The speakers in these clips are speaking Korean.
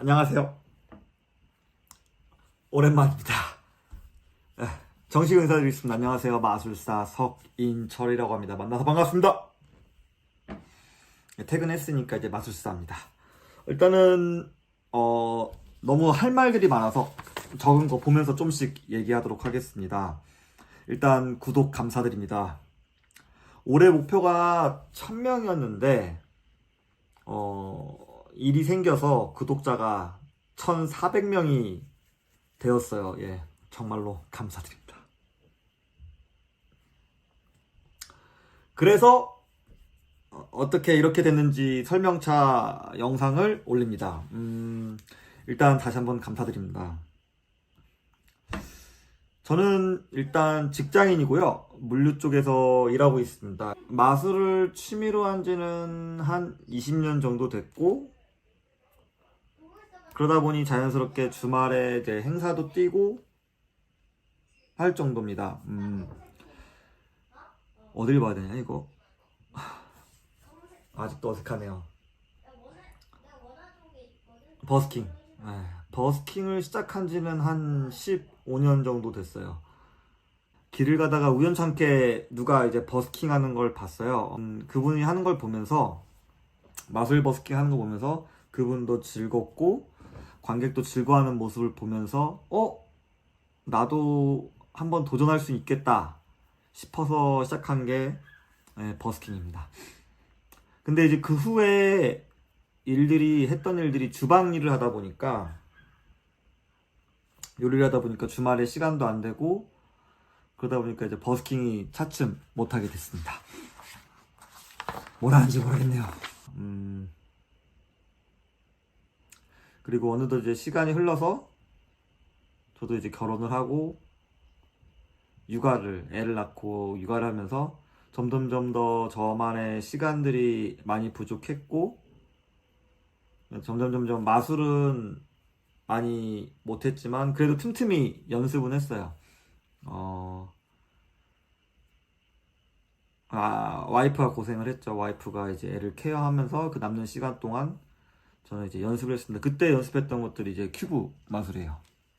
안녕하세요. 오랜만입니다. 네, 정식 인사드리겠습니다. 안녕하세요. 마술사 석인철이라고 합니다. 만나서 반갑습니다. 네, 퇴근했으니까 이제 마술사입니다. 일단은 어, 너무 할 말들이 많아서 적은 거 보면서 좀씩 얘기하도록 하겠습니다. 일단 구독 감사드립니다. 올해 목표가 1000명이었는데 어, 일이 생겨서 구독자가 1,400명이 되었어요. 예, 정말로 감사드립니다. 그래서 어, 어떻게 이렇게 됐는지 설명차 영상을 올립니다. 음, 일단 다시 한번 감사드립니다. 저는 일단 직장인이고요. 물류 쪽에서 일하고 있습니다. 마술을 취미로 한 지는 한 20년 정도 됐고, 그러다 보니 자연스럽게 주말에 이제 행사도 뛰고 할 정도입니다. 음, 어딜 봐야 되냐, 이거? 아직도 어색하네요. 버스킹. 네, 버스킹을 시작한 지는 한 15년 정도 됐어요. 길을 가다가 우연찮게 누가 이제 버스킹 하는 걸 봤어요. 음, 그분이 하는 걸 보면서 마술 버스킹 하는 거 보면서 그분도 즐겁고 관객도 즐거워하는 모습을 보면서 어 나도 한번 도전할 수 있겠다 싶어서 시작한 게 네, 버스킹입니다. 근데 이제 그 후에 일들이 했던 일들이 주방 일을 하다 보니까 요리를 하다 보니까 주말에 시간도 안 되고 그러다 보니까 이제 버스킹이 차츰 못하게 됐습니다. 뭘 하는지 모르겠네요. 음. 그리고 어느덧 이제 시간이 흘러서 저도 이제 결혼을 하고 육아를 애를 낳고 육아를 하면서 점점점 더 저만의 시간들이 많이 부족했고 점점 점점 마술은 많이 못했지만 그래도 틈틈이 연습은 했어요. 어, 아, 와이프가 고생을 했죠. 와이프가 이제 애를 케어하면서 그 남는 시간 동안 저는 이제 연습을 했습니다. 그때 연습했던 것들이 이제 큐브 마술이에요.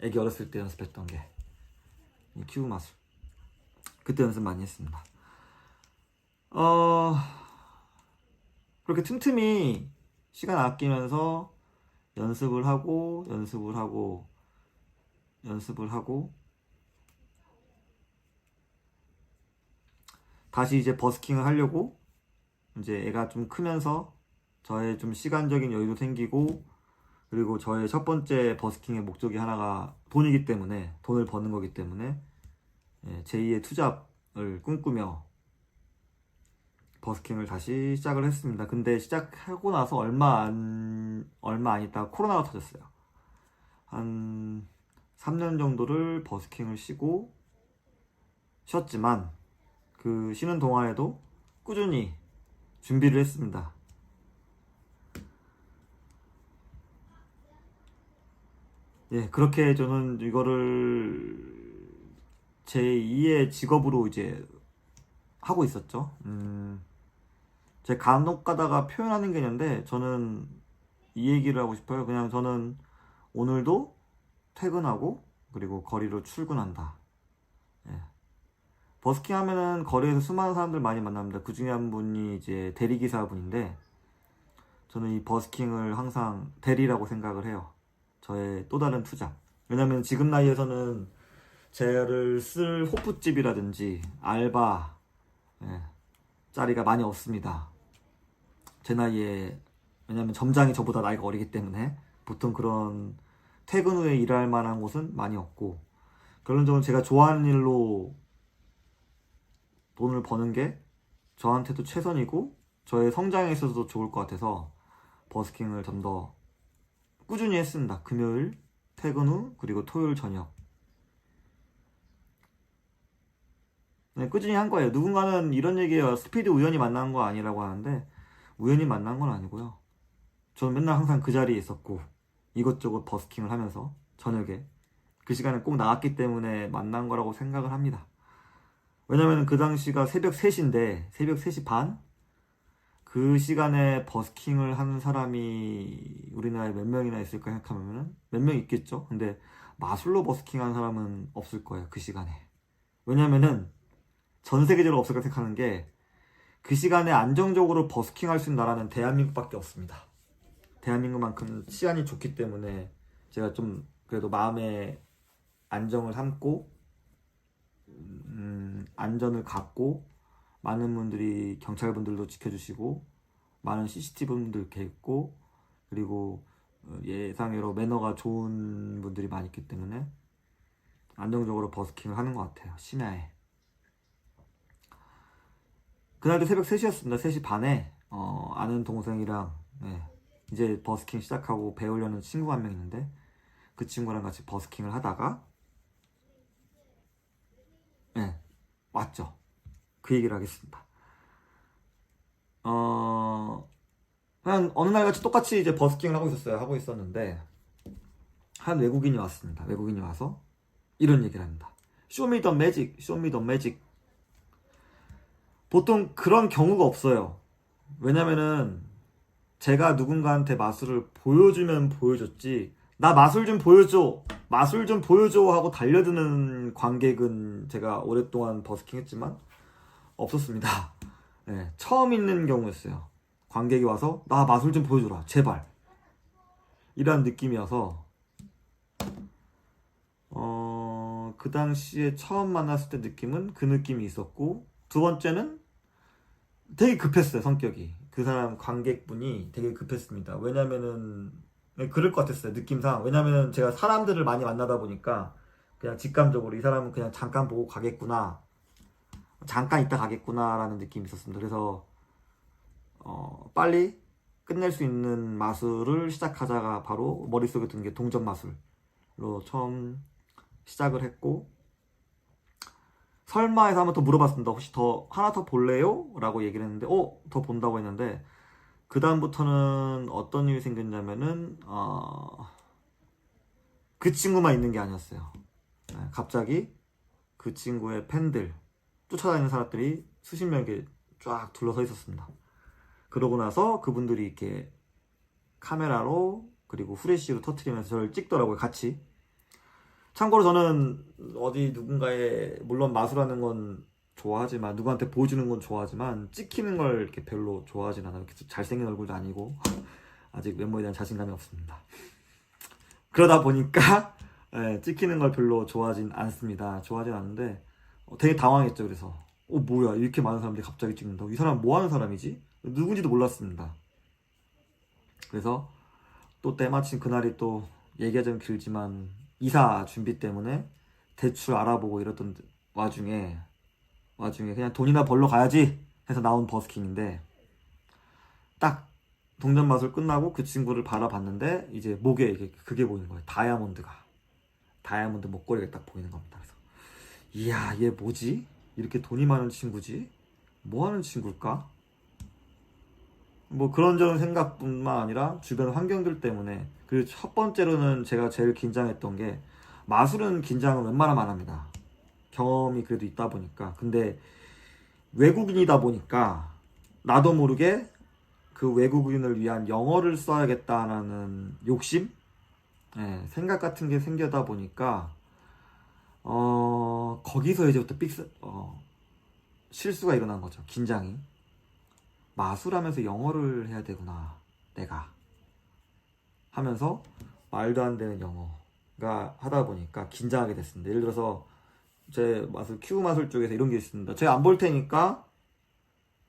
애기 어렸을 때 연습했던 게이 큐브 마술. 그때 연습 많이 했습니다. 어, 그렇게 틈틈이 시간 아끼면서 연습을 하고, 연습을 하고, 연습을 하고, 다시 이제 버스킹을 하려고, 이제 애가 좀 크면서 저의 좀 시간적인 여유도 생기고, 그리고 저의 첫 번째 버스킹의 목적이 하나가 돈이기 때문에, 돈을 버는 거기 때문에, 예, 제2의 투잡을 꿈꾸며 버스킹을 다시 시작을 했습니다. 근데 시작하고 나서 얼마 안, 얼마 안 있다가 코로나가 터졌어요. 한 3년 정도를 버스킹을 쉬고 쉬었지만 그 쉬는 동안에도 꾸준히 준비를 했습니다. 예, 그렇게 저는 이거를 제 2의 직업으로 이제 하고 있었죠. 음, 제 간혹 가다가 표현하는 게 있는데 저는 이 얘기를 하고 싶어요. 그냥 저는 오늘도 퇴근하고 그리고 거리로 출근한다. 예. 버스킹 하면은 거리에서 수많은 사람들 많이 만납니다. 그 중에 한 분이 이제 대리기사 분인데 저는 이 버스킹을 항상 대리라고 생각을 해요. 저의 또 다른 투자. 왜냐면 지금 나이에서는 제를 쓸 호프집이라든지 알바 예, 자리가 많이 없습니다. 제 나이에 왜냐면 점장이 저보다 나이가 어리기 때문에 보통 그런 퇴근 후에 일할 만한 곳은 많이 없고 결론적으로 제가 좋아하는 일로 돈을 버는 게 저한테도 최선이고 저의 성장에 있어서도 좋을 것 같아서 버스킹을 좀 더 꾸준히 했습니다. 금요일 퇴근 후 그리고 토요일 저녁 네, 꾸준히 한 거예요. 누군가는 이런 얘기예요. 스피드 우연히 만난 거 아니라고 하는데 우연히 만난 건 아니고요. 저는 맨날 항상 그 자리에 있었고 이것저것 버스킹을 하면서 저녁에 그 시간에 꼭 나왔기 때문에 만난 거라고 생각을 합니다. 왜냐면 그 당시가 새벽 3시인데 새벽 3시 반? 그 시간에 버스킹을 하는 사람이 우리나라에 몇 명이나 있을까 생각하면은 몇명 있겠죠. 근데 마술로 버스킹 하는 사람은 없을 거예요. 그 시간에. 왜냐면은 전 세계적으로 없을 까 생각하는 게 그 시간에 안정적으로 버스킹 할 수 있는 나라는 대한민국밖에 없습니다. 대한민국만큼 치안이 좋기 때문에 제가 좀 그래도 마음에 안정을 삼고 음, 안전을 갖고 많은 분들이 경찰분들도 지켜주시고 많은 CCTV 분들 이렇게 있고 그리고 어, 예상외로 매너가 좋은 분들이 많이 있기 때문에 안정적으로 버스킹을 하는 것 같아요 심야에. 그날도 새벽 3시였습니다. 3시 반에 어, 아는 동생이랑 네, 이제 버스킹 시작하고 배우려는 친구 한 명 있는데 그 친구랑 같이 버스킹을 하다가 네, 왔죠 그 얘기를 하겠습니다. 어, 한 어느 날 같이 똑같이 이제 버스킹을 하고 있었어요. 하고 있었는데 한 외국인이 왔습니다. 외국인이 와서 이런 얘기를 합니다. 쇼미 더 매직, 쇼미 더 매직. 보통 그런 경우가 없어요. 왜냐면은 제가 누군가한테 마술을 보여주면 보여줬지 나 마술 좀 보여줘 마술 좀 보여줘 하고 달려드는 관객은 제가 오랫동안 버스킹 했지만 없었습니다. 네, 처음 있는 경우였어요. 관객이 와서 나 마술 좀 보여줘라 제발. 이런 느낌이어서 어, 그 당시에 처음 만났을 때 느낌은 그 느낌이 있었고 두 번째는 되게 급했어요 성격이. 그 사람 관객분이 되게 급했습니다. 왜냐면은 네, 그럴 것 같았어요 느낌상. 왜냐면은 제가 사람들을 많이 만나다 보니까 그냥 직감적으로 이 사람은 그냥 잠깐 보고 가겠구나 잠깐 있다 가겠구나라는 느낌이 있었습니다. 그래서 어, 빨리 끝낼 수 있는 마술을 시작하자가 바로 머릿속에 든 게 동전 마술로 처음 시작을 했고 설마해서 한번 더 물어봤습니다. 혹시 더 하나 더 볼래요? 라고 얘기를 했는데 어? 더 본다고 했는데 그 다음부터는 어떤 일이 생겼냐면은 어, 그 친구만 있는 게 아니었어요. 네, 갑자기 그 친구의 팬들 쫓아다니는 사람들이 수십 명 이렇게 쫙 둘러서 있었습니다. 그러고 나서 그분들이 이렇게 카메라로 그리고 후레쉬로 터트리면서 저를 찍더라고요, 같이. 참고로 저는 어디 누군가의 물론 마술하는 건 좋아하지만 누구한테 보여주는 건 좋아하지만 찍히는 걸 이렇게 별로 좋아하진 않아요. 잘생긴 얼굴도 아니고 아직 외모에 대한 자신감이 없습니다. 그러다 보니까 예, 찍히는 걸 별로 좋아하진 않습니다. 좋아하진 않는데 어, 되게 당황했죠. 그래서 어 뭐야 이렇게 많은 사람들이 갑자기 찍는다고 이 사람 뭐 하는 사람이지? 누군지도 몰랐습니다. 그래서 또 때마침 그날이 또 얘기가 좀 길지만 이사 준비 때문에 대출 알아보고 이랬던 와중에 와중에 그냥 돈이나 벌러 가야지 해서 나온 버스킹인데 딱 동전 마술 끝나고 그 친구를 바라봤는데 이제 목에 이게 그게 보이는 거예요 다이아몬드가 다이아몬드 목걸이가 딱 보이는 겁니다 그래서 이야 얘 뭐지 이렇게 돈이 많은 친구지 뭐 하는 친구일까 뭐 그런저런 생각뿐만 아니라 주변 환경들 때문에 그리고 첫 번째로는 제가 제일 긴장했던 게 마술은 긴장을 웬만하면 안 합니다. 경험이 그래도 있다 보니까. 근데 외국인이다 보니까 나도 모르게 그 외국인을 위한 영어를 써야겠다라는 욕심? 예, 생각 같은 게 생겨다 보니까 어, 거기서 이제부터 삑스, 어, 실수가 일어난 거죠. 긴장이. 마술하면서 영어를 해야 되구나. 내가. 하면서 말도 안 되는 영어가 하다 보니까 긴장하게 됐습니다. 예를 들어서 제 마술, 큐 마술 쪽에서 이런 게 있습니다. 제가 안 볼 테니까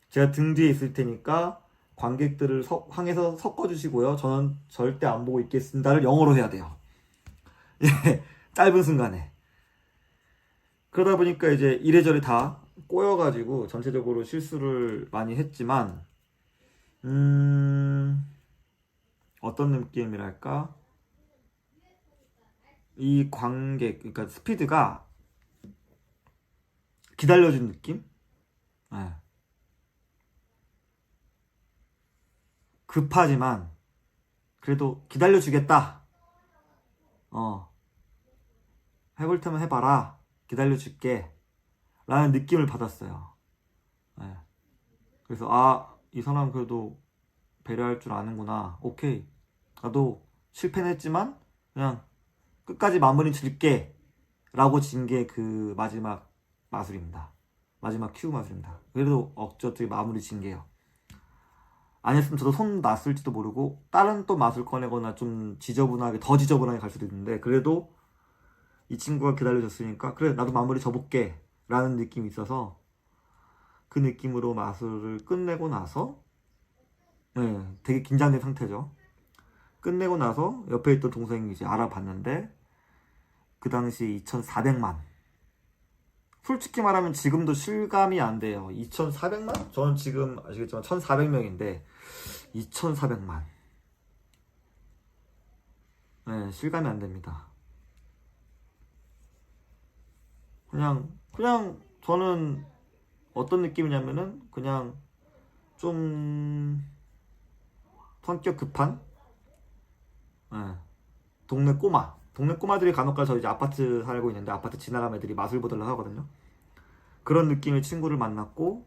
제가 등 뒤에 있을 테니까 관객들을 서, 항해서 섞어주시고요. 저는 절대 안 보고 있겠습니다를 영어로 해야 돼요. 예, 짧은 순간에. 그러다 보니까 이제 이래저래 다 꼬여가지고 전체적으로 실수를 많이 했지만, 음, 어떤 느낌이랄까? 이 관객, 그러니까 스피드가 기다려준 느낌? 네. 급하지만, 그래도 기다려주겠다. 어. 해볼 테면 해봐라. 기다려줄게. 라는 느낌을 받았어요. 네. 그래서, 아, 이 사람 그래도 배려할 줄 아는구나. 오케이. 나도 실패는 했지만 그냥 끝까지 마무리 질게. 라고 진 게 그 마지막 마술입니다. 마지막 큐 마술입니다. 그래도 억지 어떻게 마무리 진 게요. 아니었으면 저도 손 났을지도 모르고 다른 또 맛을 꺼내거나 좀 지저분하게 더 지저분하게 갈 수도 있는데 그래도 이 친구가 기다려줬으니까 그래 나도 마무리 접을게 라는 느낌이 있어서 그 느낌으로 마술을 끝내고 나서 네, 되게 긴장된 상태죠. 끝내고 나서 옆에 있던 동생이 이제 알아봤는데 그 당시 2,400만. 솔직히 말하면 지금도 실감이 안 돼요. 2,400만? 저는 지금 아시겠지만 1,400명인데 2,400만. 네, 실감이 안 됩니다. 그냥 그냥 저는 어떤 느낌이냐면은 그냥 좀 성격 급한? 예, 동네 꼬마. 동네 꼬마들이 간혹 가서 이제 아파트 살고 있는데 아파트 지나가면 애들이 마술 보달라 하거든요. 그런 느낌의 친구를 만났고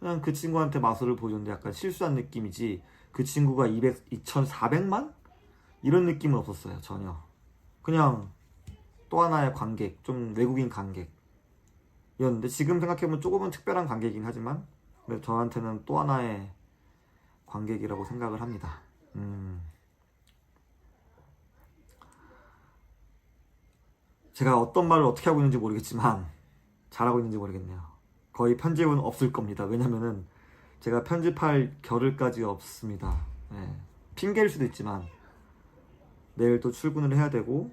그냥 그 친구한테 마술을 보여줬는데 약간 실수한 느낌이지 그 친구가 200, 2,400만? 이런 느낌은 없었어요 전혀. 그냥 또 하나의 관객 좀 외국인 관객이었는데 지금 생각해보면 조금은 특별한 관객이긴 하지만 저한테는 또 하나의 관객이라고 생각을 합니다. 음. 제가 어떤 말을 어떻게 하고 있는지 모르겠지만 잘하고 있는지 모르겠네요. 거의 편집은 없을 겁니다. 왜냐면은 제가 편집할 겨를까지 없습니다. 네. 핑계일 수도 있지만 내일 또 출근을 해야 되고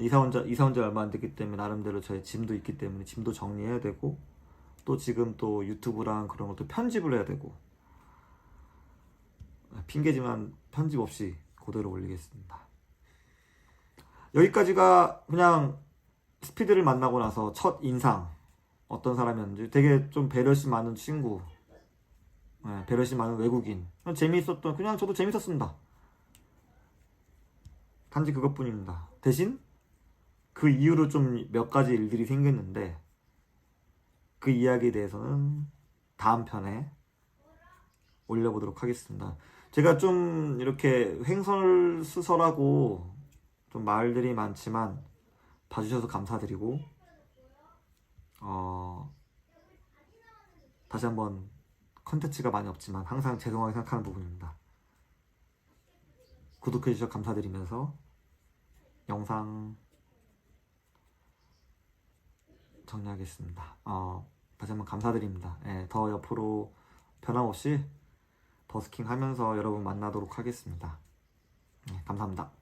이사 온 지 이사 온 지 얼마 안 됐기 때문에 나름대로 저의 짐도 있기 때문에 짐도 정리해야 되고 또 지금 또 유튜브랑 그런 것도 편집을 해야 되고 핑계지만 편집 없이 그대로 올리겠습니다. 여기까지가 그냥 스피드를 만나고 나서 첫 인상 어떤 사람이었는지 되게 좀 배려심 많은 친구 네, 배려심 많은 외국인 재미있었던 그냥 저도 재밌었습니다. 단지 그것뿐입니다. 대신 그 이후로 좀 몇 가지 일들이 생겼는데 그 이야기에 대해서는 다음 편에 올려보도록 하겠습니다. 제가 좀 이렇게 횡설수설하고 좀 말들이 많지만 봐주셔서 감사드리고 어 다시 한번 컨텐츠가 많이 없지만 항상 죄송하게 생각하는 부분입니다. 구독해 주셔서 감사드리면서 영상 정리하겠습니다. 어, 다시 한번 감사드립니다. 예, 더 옆으로 변함없이 버스킹 하면서 여러분 만나도록 하겠습니다. 네, 감사합니다.